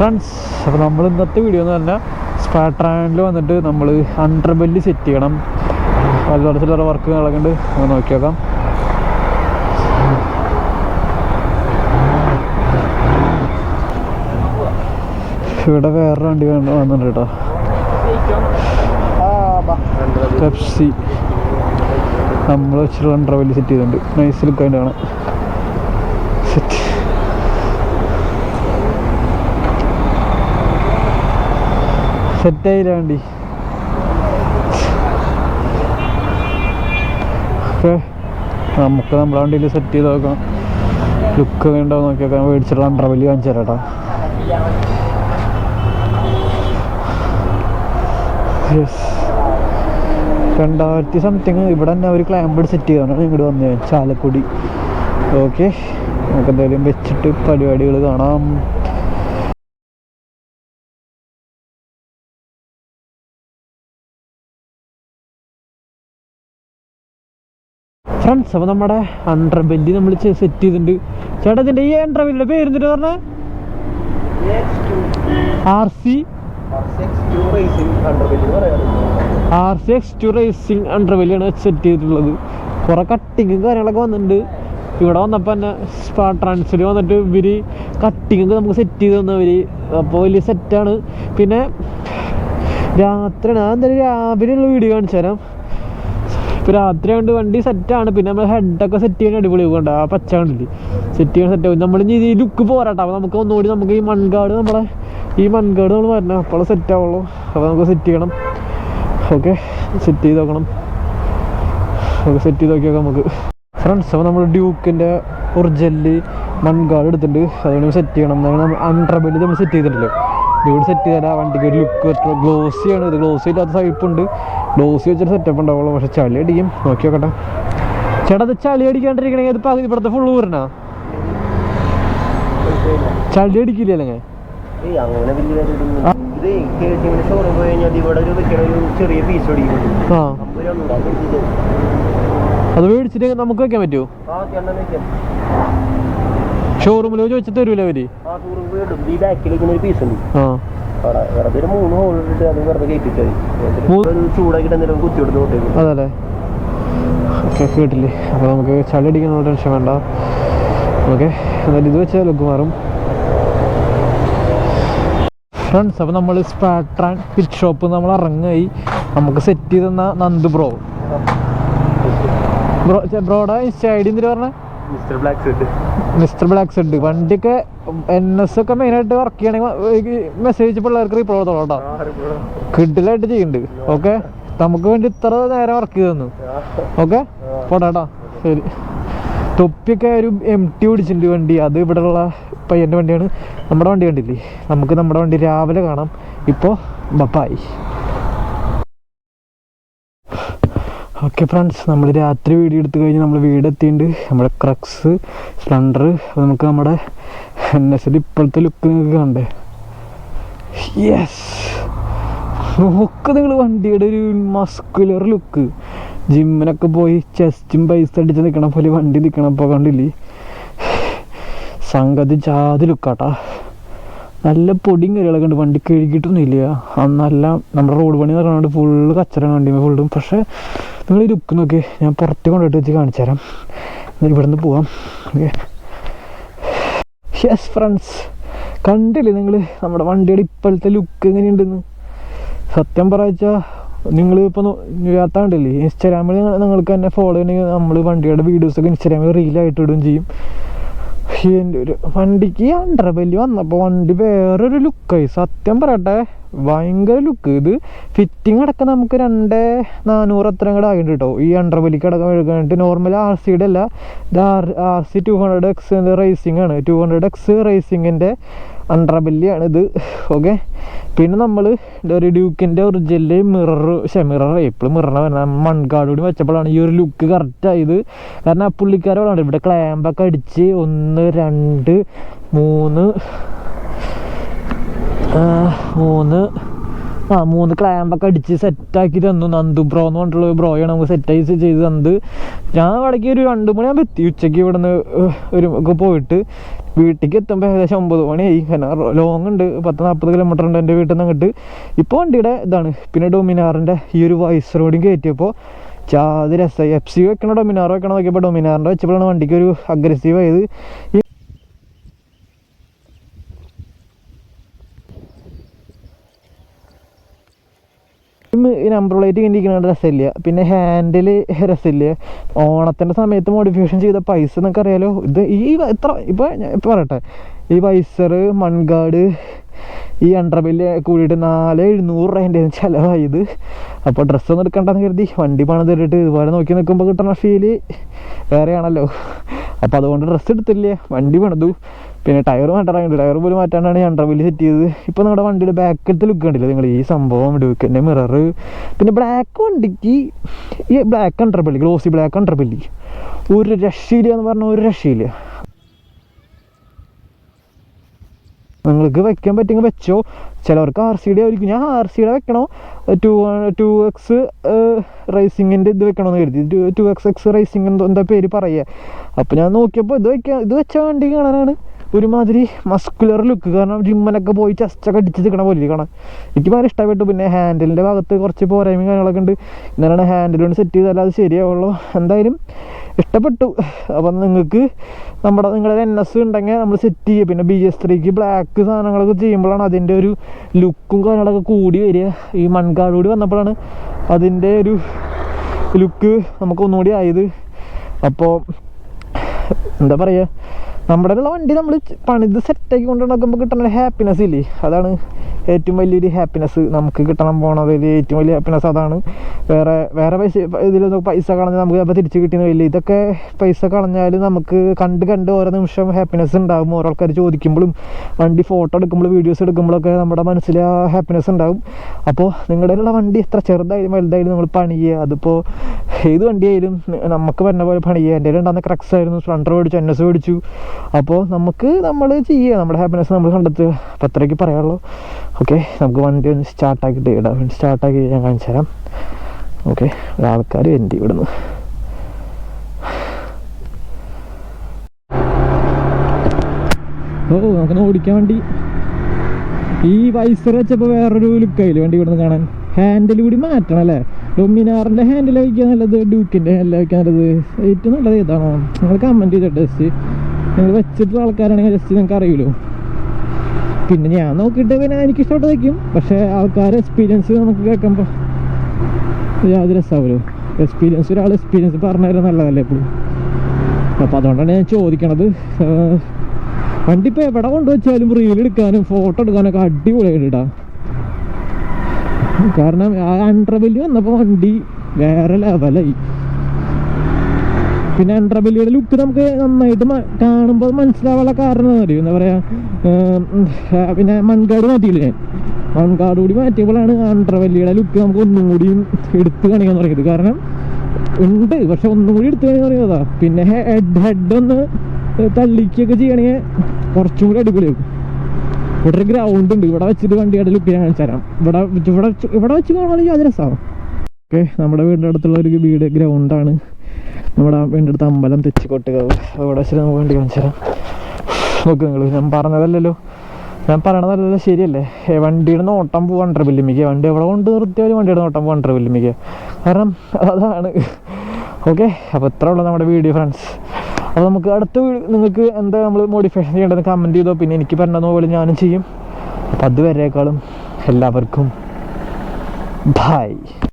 Friends അപ്പോൾ നമ്മൾ ഇന്നത്തെ വീഡിയോ എന്ന് പറഞ്ഞാൽ സ്പാട്രാനിൽ വന്നിട്ട് നമ്മൾ അണ്ടർബെല്ല് സെറ്റ് ചെയ്യണം. അതുപോലെ തരത്തിലുള്ള വർക്ക് നടക്കുന്നുണ്ട് നമുക്ക് നോക്കി നോക്കാം. ഇവിടെ വേറെ വണ്ടി വന്നിട്ടുണ്ട് കേട്ടോ. പെപ്സി നമ്മൾ വെച്ചിട്ടുള്ള അണ്ടർബെല്ല് സെറ്റ് ചെയ്തിട്ടുണ്ട്. നൈസ് ലുക്ക് ആയിട്ട് കാണാം സെറ്റ് സെറ്റായില്ല വണ്ടി ഓക്കെ നമുക്ക് നമ്മളെ വണ്ടിയിൽ സെറ്റ് ചെയ്ത് നോക്കാം ലുക്ക് വേണ്ടോ നോക്കി നോക്കാം മേടിച്ചിട്ടുള്ള അണ്ടർ വലിയ കാണിച്ചു തരാം കേട്ടോ. രണ്ടായിരത്തി സംതിങ് ഇവിടെ തന്നെ അവർ ക്ലാമ്പ് സെറ്റ് ചെയ്താണ് ഇങ്ങോട്ട് വന്നത് ചാലക്കുടി. ഓക്കെ നമുക്ക് എന്തായാലും വെച്ചിട്ട് പരിപാടികൾ കാണാം. ഫ്രണ്ട്സ് അപ്പോൾ നമ്മുടെ അണ്ടർ ബെല്ലി നമ്മൾ സെറ്റ് ചെയ്തിട്ടുണ്ട്. ചേട്ടാ ഇതിന്റെ ഈ അണ്ടർ ബെല്ലിയുടെ പേര് എന്നിട്ട് പറഞ്ഞ? R C R C X two racing under ബെല്ലിയാണ് സെറ്റ് ചെയ്തിട്ടുള്ളത്. കുറേ കട്ടിങ്ങും കാര്യങ്ങളൊക്കെ വന്നിട്ടുണ്ട്. ഇവിടെ വന്നപ്പോൾ തന്നെ ട്രാൻസ്ഫർ വന്നിട്ട് ഇവർ കട്ടിങ്ങൊക്കെ നമുക്ക് സെറ്റ് ചെയ്ത് തന്നവർ അപ്പോൾ വലിയ സെറ്റാണ് പിന്നെ രാത്രി ഞാൻ എന്തായാലും രാവിലെയുള്ള വീഡിയോ കാണിച്ചു തരാം ഇപ്പോൾ രാത്രി ആയതുകൊണ്ട് വണ്ടി സെറ്റാണ് പിന്നെ നമ്മൾ ഹെഡൊക്കെ സെറ്റ് ചെയ്യാൻ അടിപൊളി പോകണ്ട ആ പച്ച കണ്ടില്ലേ? സെറ്റ് ചെയ്യാൻ സെറ്റ് ആവും. നമ്മൾ ഇനി ഈ ലുക്ക് പോരാട്ടോ. അപ്പോൾ നമുക്ക് ഒന്നുകൂടി നമുക്ക് ഈ മൺകാട് നമ്മളെ ഈ മൺകാട് നമ്മൾ വരണം. അപ്പോൾ സെറ്റ് ആവുള്ളൂ. അപ്പോൾ നമുക്ക് സെറ്റ് ചെയ്യണം. ഓക്കെ സെറ്റ് ചെയ്ത് നോക്കണം. നമുക്ക് സെറ്റ് ചെയ്ത് നോക്കിയാൽ നമുക്ക്. ഫ്രണ്ട്സ് അപ്പോൾ നമ്മൾ ഡ്യൂക്കിന്റെ ഒറിജിനൽ മൺകാട് എടുത്തിട്ടുണ്ട്. അതുകൊണ്ട് സെറ്റ് ചെയ്യണം. അണ്ടർബെൽ നമ്മൾ സെറ്റ് ചെയ്തിട്ടുണ്ടല്ലോ ഡ്യൂഡ് സെറ്റ് ചെയ്താൽ വണ്ടിക്ക് ഒരു ലുക്ക് ഗ്ലോസിയാണ് ഇത് ഗ്ലോസി ഇല്ലാത്ത സൈപ്പുണ്ട് ഗ്ലോസി വെച്ചിട്ട് സെറ്റപ്പ് ഉണ്ടാവുള്ളൂ. പക്ഷെ ചളി അടിക്കും. നോക്കി നോക്കട്ടെ. ചേട്ടാ അത് ചളി അടിക്കാണ്ടിരിക്കണെങ്കിൽ ഇത് പകുതി ഇവിടുത്തെ ഫുള്ള് ഊരണ ചളി അടിക്കില്ല അല്ലെങ്കിൽ? അത് മേടിച്ചിട്ട് നമുക്ക് വെക്കാൻ പറ്റുമോ? ഷോറൂമിലോ ചോദിച്ചിട്ട് തരൂല അവർ? ആ. അവിടെ. വെറുതെ ഒരു മൂന്ന് ഹോൾ ഇട്ട് അത് വെറുതെ കയറ്റിട്ട് മൂ- ഒരു ചൂടാക്കിട്ട് എന്തെങ്കിലും കുത്തി കൊടുത്ത് കൊണ്ടേക്കും അതല്ലേ? ഓക്കെ കേട്ടില്ലേ? അപ്പോൾ നമുക്ക് ചളി അടിക്കാനുള്ള ടെൻഷൻ വേണ്ട. ഓക്കെ എന്നാലും ഇത് വെച്ചാൽ ലുക്ക് മാറും. ഫ്രണ്ട്സ് അപ്പോൾ നമ്മൾ സ്പാട്രാൻ പിറ്റ് ഷോപ്പ് നമ്മൾ ഇറങ്ങായി. നമുക്ക് സെറ്റ് ചെയ്തെന്ന നന്ദ് നന്ദു. ബ്രോ ബ്രോ ബ്രോയുടെ ഇൻസ്റ്റ ഐ ഡി എന്തിനാ പറഞ്ഞത് മിസ്റ്റർ ബ്ലാക്ക് സെഡ് വണ്ടിക്ക് എൻ എസ് ഒക്കെ മെയിനായിട്ട് വർക്ക് ചെയ്യണമെങ്കിൽ മെസ്സേജ് പിള്ളേർക്ക് റിപ്ലൈ കൊടുത്തോളൂ കേട്ടോ. കിഡിലായിട്ട് ചെയ്യുന്നുണ്ട് ഓക്കെ നമുക്ക് വേണ്ടി ഇത്ര നേരം വർക്ക് ചെയ്ത് തന്നു ഓക്കെ പോടാട്ടോ ശരി. തൊപ്പിയൊക്കെ ഒരു എം ടി പിടിച്ചിട്ടുണ്ട് വണ്ടി അത് ഉള്ള പയ്യന്റെ വണ്ടിയാണ്. നമ്മുടെ വണ്ടി കണ്ടില്ലേ? നമുക്ക് നമ്മുടെ വണ്ടി രാവിലെ കാണാം. ഇപ്പോൾ ബപ്പായി. ഓക്കെ ഫ്രണ്ട്സ് നമ്മൾ രാത്രി വീഡിയോ എടുത്തു കഴിഞ്ഞ് നമ്മൾ വീട് എത്തിയിട്ടുണ്ട്. നമ്മുടെ ക്രക്സ് സ്പ്ലണ്ടർ നമുക്ക് നമ്മുടെ എൻ എസിൽ ഇപ്പോഴത്തെ ലുക്ക് നിങ്ങൾക്ക് കണ്ടേ. യെസ് നോക്ക് നിങ്ങൾ വണ്ടിയുടെ ഒരു മസ്കുലർ ലുക്ക് ജിമ്മിനൊക്കെ പോയി ചെസ്റ്റും പൈസ അടിച്ച് നിൽക്കണ പോലെ വണ്ടി നിൽക്കണം അപ്പോൾ കണ്ടില്ലേ? സംഗതി ജാതി ലുക്കാട്ടാ നല്ല പൊടിയും കാര്യങ്ങളൊക്കെ ഉണ്ട്. വണ്ടി കഴുകിയിട്ടൊന്നും ഇല്ല അന്നല്ല നമ്മുടെ റോഡ് പണി നടക്കുന്നുണ്ട് ഫുള്ള് കച്ചറ വണ്ടി ഫുള്ളും പക്ഷേ നിങ്ങൾ ഈ ലുക്ക് നോക്കി. ഞാൻ പുറത്ത് കൊണ്ടുപോയിട്ട് വെച്ച് കാണിച്ചു തരാം. എന്നിട്ട് ഇവിടുന്ന് പോവാം. ഓക്കെ. യെസ് ഫ്രണ്ട്സ് കണ്ടില്ലേ നിങ്ങൾ നമ്മുടെ വണ്ടിയുടെ ഇപ്പോഴത്തെ ലുക്ക് എങ്ങനെയുണ്ടെന്ന്? സത്യം പറയച്ചാ നിങ്ങൾ ഇപ്പോൾ കണ്ടില്ലേ? ഇൻസ്റ്റാഗ്രാമിൽ നിങ്ങൾക്ക് തന്നെ ഫോളോ ചെയ്യണമെങ്കിൽ നമ്മൾ വണ്ടിയുടെ വീഡിയോസൊക്കെ ഇൻസ്റ്റാഗ്രാമിൽ റീലായിട്ട് ഇടുകയും ചെയ്യും. എന്റെ ഒരു വണ്ടിക്ക് അണ്ടർബെല്ലി വന്നപ്പോൾ വണ്ടി വേറൊരു ലുക്കായി സത്യം പറയട്ടെ ഭയങ്കര ലുക്ക് ഇത് ഫിറ്റിംഗ് അടക്കം നമുക്ക് രണ്ട് നാനൂറ് അത്ര കൂടെ ആയിട്ട് കേട്ടോ ഈ അണ്ടർബെല്ലിക്ക് അടക്കം എടുക്കാനായിട്ട് നോർമൽ ആർ സിയുടെ അല്ല ഇത് R R C two hundred X racing ആണ്. ടു ഹൺഡ്രഡ് എക്സ് റേസിങ്ങിന്റെ അണ്ടർബെല്ലിയാണ് ഇത്. ഓക്കെ പിന്നെ നമ്മൾ ഒരു ഡ്യൂക്കിന്റെ ഒറിജിനൽ മിറർ ഷെ മിറർ എപ്പോഴും മിററിനെ പറഞ്ഞാൽ മൺകാട് കൂടി വെച്ചപ്പോഴാണ് ഈ ഒരു ലുക്ക് കറക്റ്റായത് കാരണം ആ പുള്ളിക്കാരോടാണ് ഇവിടെ ക്ലാമ്പൊക്കെ അടിച്ച് ഒന്ന് രണ്ട് മൂന്ന് മൂന്ന് ആ മൂന്ന് ക്ലാമ്പൊക്കെ അടിച്ച് സെറ്റാക്കി തന്നു നന്ദു ബ്രോ എന്ന് പറഞ്ഞിട്ടുള്ള ബ്രോയാണ് നമുക്ക് സെറ്റായി ചെയ്ത് തന്നത് ഞാൻ ഇടയ്ക്ക് ഒരു രണ്ട് മണിയാകുമ്പോൾ എത്തി. ഉച്ചയ്ക്ക് ഇവിടുന്ന് ഒരു ഒക്കെ പോയിട്ട് വീട്ടിലേക്ക് എത്തുമ്പോൾ ഏകദേശം ഒമ്പത് മണിയായി. കാരണം ലോങ് ഉണ്ട്. പത്ത് നാൽപ്പത് കിലോമീറ്റർ ഉണ്ട് എന്റെ വീട്ടിൽ നിന്ന് അങ്ങോട്ട്. ഇപ്പോൾ വണ്ടിയുടെ ഇതാണ്. പിന്നെ ഡൊമിനാറിന്റെ ഈ ഒരു വൈസ് റോഡിങ് കയറ്റിയപ്പോൾ ചാതി രസമായി എഫ് സി വെക്കണോ ഡൊമിനാറോ വെക്കണോ നോക്കിയപ്പോൾ ഡൊമിനാറിന്റെ വെച്ചപ്പോഴാണ് വണ്ടിക്ക് ഒരു അഗ്രസീവ് ആയത്. ഈ നമ്പർ പ്ലേറ്റ് കണ്ടിരിക്കുന്നത് രസമില്ല. പിന്നെ ഹാൻഡിൽ രസമില്ല. ഓണത്തിന്റെ സമയത്ത് മോഡിഫിക്കേഷൻ ചെയ്ത പൈസ എന്നൊക്കെ അറിയാലോ. ഇത് ഈ ഇത്ര ഇപ്പോൾ പറയട്ടെ. ഈ വൈസർ മൺകാട് ഈ അണ്ടർബില്ല് കൂടിയിട്ട് നാല് എഴുന്നൂറ് രൂപേന്റെ ചിലവായത്. അപ്പോൾ ഡ്രസ്സൊന്നും എടുക്കണ്ടെന്ന് കരുതി വണ്ടി പണം തരിട്ട് ഇതുപോലെ നോക്കി നിൽക്കുമ്പോൾ കിട്ടുന്ന ഫീൽ വേറെയാണല്ലോ. അപ്പോൾ അതുകൊണ്ട് ഡ്രസ്സ് എടുത്തില്ല? വണ്ടി പണിതു. പിന്നെ ടയർ മാറ്റാറുണ്ട് ടയർ പോലും മാറ്റാണ്ടാണ് ഈ അണ്ടർബില്ല് സെറ്റ് ചെയ്തത്. ഇപ്പോൾ നമ്മുടെ വണ്ടിയുടെ ബാക്കിലത്തെ ലുക്ക് കണ്ടില്ല നിങ്ങൾ? ഈ സംഭവം ഡ്യൂക്കിന്റെ മിറർ പിന്നെ ബ്ലാക്ക് വണ്ടിക്ക് ഈ black underbelly glossy black underbelly ഒരു രക്ഷയില്ല എന്ന് പറഞ്ഞാൽ ഒരു രക്ഷയില്ല. നിങ്ങൾക്ക് വെക്കാൻ പറ്റുമെങ്കിൽ വെച്ചോ. ചിലവർക്ക് ആർ സി ഡി ആയിരിക്കും. ഞാൻ ആർ സി ഡി വെക്കണോ? ടു ടു എക്സ് റേസിങ്ങിന്റെ ഇത് വെക്കണമെന്ന് കരുതി. ടു എക്സ് എക്സ് റേസിംഗ് എന്തോ പേര് പറയുക. അപ്പോൾ ഞാൻ നോക്കിയപ്പോൾ ഇത് വെക്കാൻ ഇത് വെച്ച വണ്ടി കാണാനാണ്. ഒരുമാതിരി മസ്കുലർ ലുക്ക് കാരണം ജിമ്മനൊക്കെ പോയി ചെസ്റ്റൊക്കെ അടിച്ച് നിൽക്കണ പോലെ കാണാൻ എനിക്ക് ഭയങ്കര ഇഷ്ടപ്പെട്ടു. പിന്നെ ഹാൻഡിലിന്റെ ഭാഗത്ത് കുറച്ച് പോരായ്മയും കാര്യങ്ങളൊക്കെ ഉണ്ട്. ഹാൻഡിൽ കൊണ്ട് സെറ്റ് ചെയ്താൽ അത് ശരിയാവുള്ളൂ. എന്തായാലും ഇഷ്ടപ്പെട്ടു. അപ്പം നിങ്ങൾക്ക് നമ്മുടെ നിങ്ങളുടെ എൻ എസ് ഉണ്ടെങ്കിൽ നമ്മൾ സെറ്റ് ചെയ്യുക. പിന്നെ ബി എസ് ത്രീക്ക് ബ്ലാക്ക് സാധനങ്ങളൊക്കെ ചെയ്യുമ്പോഴാണ് അതിന്റെ ഒരു ലുക്കും കാര്യങ്ങളൊക്കെ കൂടി വരിക. ഈ മൺകാട് കൂടി വന്നപ്പോഴാണ് അതിന്റെ ഒരു ലുക്ക് നമുക്ക് ഒന്നുകൂടി ആയത്. അപ്പോൾ എന്താ പറയുക? നമ്മുടെ ഉള്ള വണ്ടി നമ്മൾ പണിത് സെറ്റാക്കി കൊണ്ട് നടക്കുമ്പോൾ കിട്ടുന്ന ഹാപ്പിനെസ് ഇല്ലേ? അതാണ് ഏറ്റവും വലിയൊരു ഹാപ്പിനെസ് നമുക്ക് കിട്ടണം പോണതിൽ ഏറ്റവും വലിയ ഹാപ്പിനെസ് അതാണ്. വേറെ വേറെ പൈസ ഇതിലൊന്നും പൈസ കളഞ്ഞാൽ നമുക്ക് അപ്പോൾ തിരിച്ച് കിട്ടിയെന്ന് വലിയ ഇതൊക്കെ പൈസ കളഞ്ഞാൽ നമുക്ക് കണ്ട് കണ്ട് ഓരോ നിമിഷം ഹാപ്പിനെസ് ഉണ്ടാകും ഓരോ ആൾക്കാർ ചോദിക്കുമ്പോഴും വണ്ടി ഫോട്ടോ എടുക്കുമ്പോഴും വീഡിയോസ് എടുക്കുമ്പോഴൊക്കെ നമ്മുടെ മനസ്സിൽ ആ ഹാപ്പിനെസ് ഉണ്ടാകും അപ്പോൾ നിങ്ങളുടെ ഉള്ള വണ്ടി എത്ര ചെറുതായാലും വലുതായാലും നമ്മൾ പണി ചെയ്യുക അതിപ്പോൾ ഏത് വണ്ടിയായാലും നമുക്ക് പറഞ്ഞ പോലെ പണി ചെയ്യുക എന്റെ ഉണ്ടാകുന്ന ക്രക്സ് ആയിരുന്നു. സ്പ്ലണ്ടർ മേടിച്ചു എൻ എസ് മേടിച്ചു അപ്പോൾ നമുക്ക് നമ്മൾ ചെയ്യുക നമ്മുടെ ഹാപ്പിനെസ് നമ്മൾ കണ്ടെത്തുക. അപ്പോൾ അത്രയ്ക്ക് പറയാനുള്ളൂ. ഓക്കെ നമുക്ക് വണ്ടി ഒന്ന് സ്റ്റാർട്ടാക്കിയിട്ട് ഇടാം. സ്റ്റാർട്ടാക്കി ഞാൻ കാണിച്ചു തരാം. ഓക്കെ ഒരാൾക്കാർ എന്റെ ഇവിടുന്ന്. ഓ നമുക്ക് ഓടിക്കാൻ വേണ്ടി. ഈ വൈസർ വെച്ചപ്പോൾ വേറൊരു ലുക്കായില്ലേ വണ്ടി ഇവിടുന്ന് കാണാൻ? ഹാൻഡിൽ കൂടി മാറ്റണം അല്ലേ? ഡൊമിനാറിന്റെ ഹാൻഡിൽ വയ്ക്കാൻ നല്ലത് ഡ്യൂക്കിന്റെ ഹാൻഡിൽ വയ്ക്കാൻ നല്ലത്. ഏറ്റവും നല്ലത് ഏതാണോ? നിങ്ങൾ കമന്റ് ചെയ്തിട്ട് ജസ്റ്റ് നിങ്ങൾ വെച്ചിട്ടുള്ള ആൾക്കാരാണെങ്കിൽ ജസ്റ്റ് നിങ്ങൾക്ക് അറിയുമല്ലോ പിന്നെ ഞാൻ നോക്കിയിട്ട് പിന്നെ എനിക്ക് വയ്ക്കും പക്ഷേ ആൾക്കാരെ എക്സ്പീരിയൻസ് നമുക്ക് കേൾക്കുമ്പോൾ യാതൊരു രസമാവുമല്ലോ എക്സ്പീരിയൻസ് ഒരാൾ എക്സ്പീരിയൻസ് പറഞ്ഞു നല്ലതല്ലേ എപ്പോഴും അപ്പോൾ അതുകൊണ്ടാണ് ഞാൻ ചോദിക്കണത്. വണ്ടി ഇപ്പോൾ എവിടെ കൊണ്ടുവച്ചാലും റീൽ എടുക്കാനും ഫോട്ടോ എടുക്കാനൊക്കെ അടിപൊളിയായിട്ട് ഇടാം. കാരണം ആ അണ്ടർബെല്ലി വന്നപ്പോൾ വണ്ടി വേറെ ലെവലായി പിന്നെ അണ്ടർബെല്ലിയുടെ ലുക്ക് നമുക്ക് നന്നായിട്ട് കാണുമ്പോൾ മനസ്സിലാവാനുള്ള കാരണം മതി എന്താ പറയാ ഏം, ഉം, ആ, പിന്നെ മൺകാട് മാറ്റിയില്ല? ഞാൻ മൺകാട് കൂടി മാറ്റിയപ്പോഴാണ് അണ്ടർബെല്ലിയുടെ ലുക്ക് നമുക്ക് ഒന്നും കൂടി എടുത്തു കാണിക്കാൻ തുടങ്ങിയത്. കാരണം ഉണ്ട് പക്ഷെ ഒന്നും കൂടി എടുത്തു കാണിക്കാൻ തുടങ്ങിയതാ. പിന്നെ ഹെഡ് ഹെഡ് ഒന്ന് തള്ളിക്കൊക്കെ ചെയ്യണമെങ്കിൽ കുറച്ചും കൂടി അടിപൊളിയാക്കും ഇവിടെ ഒരു ഗ്രൗണ്ട് ഉണ്ട്. ഇവിടെ വെച്ചിട്ട് വണ്ടിയുടെ ലുക്ക് ഞാൻ കാണിച്ചു തരാം. ഇവിടെ ഇവിടെ ഇവിടെ വെച്ച് കാണുകയാണെങ്കിൽ യാതൊരു രസമാണ് ഓക്കെ നമ്മുടെ വീടിന്റെ അടുത്തുള്ള ഒരു വീട് ഗ്രൗണ്ടാണ് നമ്മുടെ വീണ്ടും അടുത്ത അമ്പലം തെച്ചിക്കോട്ടുകാവ് അവിടെ വെച്ചിട്ട് നമുക്ക് വേണ്ടി കാണിച്ചു തരാം. നോക്ക് നിങ്ങൾ ഞാൻ പറഞ്ഞതല്ലല്ലോ. ഞാൻ പറയണതല്ലല്ലോ ശരിയല്ലേ? വണ്ടിയുടെ നോട്ടം പോകണ്ടേ ബില്ലിമിക്കുക വണ്ടി എവിടെ കൊണ്ട് നിർത്തിയാലും വണ്ടിയുടെ നോട്ടം പോകണ്ടേ ബില്ലിമിക്കുക കാരണം അതാണ്. ഓക്കെ അപ്പോൾ ഇത്ര ഉള്ളൂ നമ്മുടെ വീഡിയോ ഫ്രണ്ട്സ് അപ്പോൾ നമുക്ക് അടുത്ത നിങ്ങൾക്ക് എന്താ നമ്മൾ മോഡിഫിക്കേഷൻ ചെയ്യേണ്ടത് കമന്റ് ചെയ്തോ? പിന്നെ എനിക്ക് പറഞ്ഞത് പോലെ ഞാനും ചെയ്യും. അപ്പം അതുവരേക്കാളും എല്ലാവർക്കും ബായ്